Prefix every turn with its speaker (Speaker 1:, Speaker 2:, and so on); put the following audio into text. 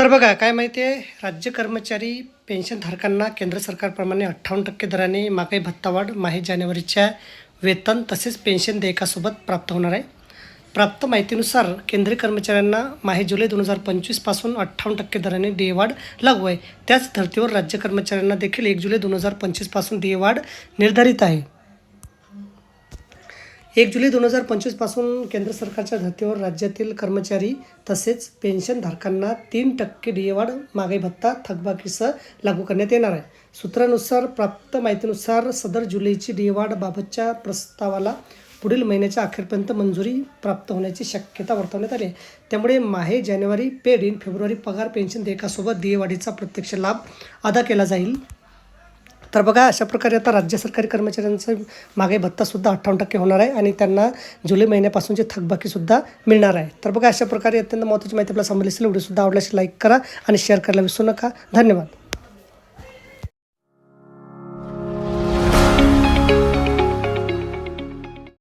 Speaker 1: तर बघा काय माहिती आहे राज्य कर्मचारी पेन्शनधारकांना केंद्र सरकारप्रमाणे अठ्ठावन्न टक्के दराने महागाई भत्तावाढ माहे जानेवारीच्या वेतन तसेच पेन्शन देयकासोबत प्राप्त होणार आहे. प्राप्त माहितीनुसार केंद्रीय कर्मचाऱ्यांना माहे जुलै दोन हजार पंचवीसपासून अठ्ठावन्न टक्के दराने देयवाढ लागू आहे. त्याच धर्तीवर राज्य कर्मचाऱ्यांना देखील एक जुलै दोन हजार पंचवीसपासून देयवाढ निर्धारित आहे. एक जुलै दोन हजार पंचवीसपासून केंद्र सरकारच्या धर्तीवर राज्यातील कर्मचारी तसेच पेन्शनधारकांना तीन टक्के डीएवाढ महागाई भत्ता थकबाकीसह लागू करण्यात येणार आहे. सूत्रानुसार प्राप्त माहितीनुसार सदर जुलैची डीएवाढबाबतच्या प्रस्तावाला पुढील महिन्याच्या अखेरपर्यंत मंजुरी प्राप्त होण्याची शक्यता वर्तवण्यात आली आहे. त्यामुळे माहे जानेवारी पेड इन फेब्रुवारी पगार पेन्शन देयकासोबत दिएवाढीचा प्रत्यक्ष लाभ अदा केला जाईल. तर बघा अशा प्रकारे आता राज्य सरकारी कर्मचाऱ्यांचं मागे भत्तासुद्धा अठ्ठावन्न टक्के होणार आहे आणि त्यांना जुलै महिन्यापासूनची थकबाकीसुद्धा मिळणार आहे. तर बघा अशा प्रकारे अत्यंत महत्त्वाची माहिती आपल्याला समजली असेल व्हिडिओसुद्धा आवडल्यास लाईक करा आणि शेअर करायला विसरू नका. धन्यवाद.